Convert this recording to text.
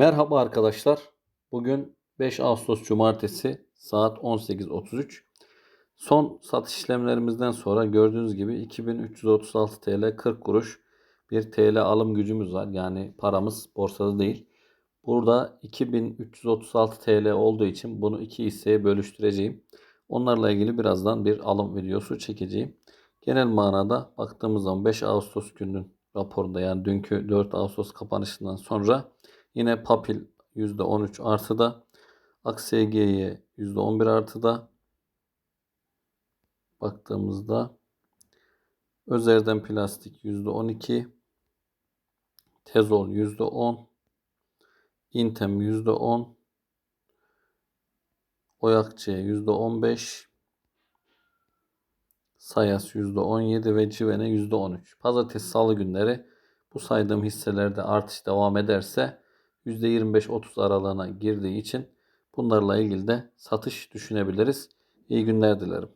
Merhaba arkadaşlar. Bugün 5 Ağustos Cumartesi saat 18.33. Son satış işlemlerimizden sonra gördüğünüz gibi 2336 TL 40 kuruş bir TL alım gücümüz var. Yani paramız borsada değil. Burada 2336 TL olduğu için bunu iki hisseye bölüştüreceğim. Onlarla ilgili birazdan bir alım videosu çekeceğim. Genel manada baktığımız zaman 5 Ağustos gününün raporunda yani dünkü 4 Ağustos kapanışından sonra yine Papil %13 artıda. AKSG'ye %11 artıda. Baktığımızda Özer'den plastik %12 Tezol %10 Intem %10 Oyakçı %15 Sayas %17 ve Civene %13. Pazartesi salı günleri bu saydığım hisselerde artış devam ederse %25-30 aralığına girdiği için bunlarla ilgili de satış düşünebiliriz. İyi günler dilerim.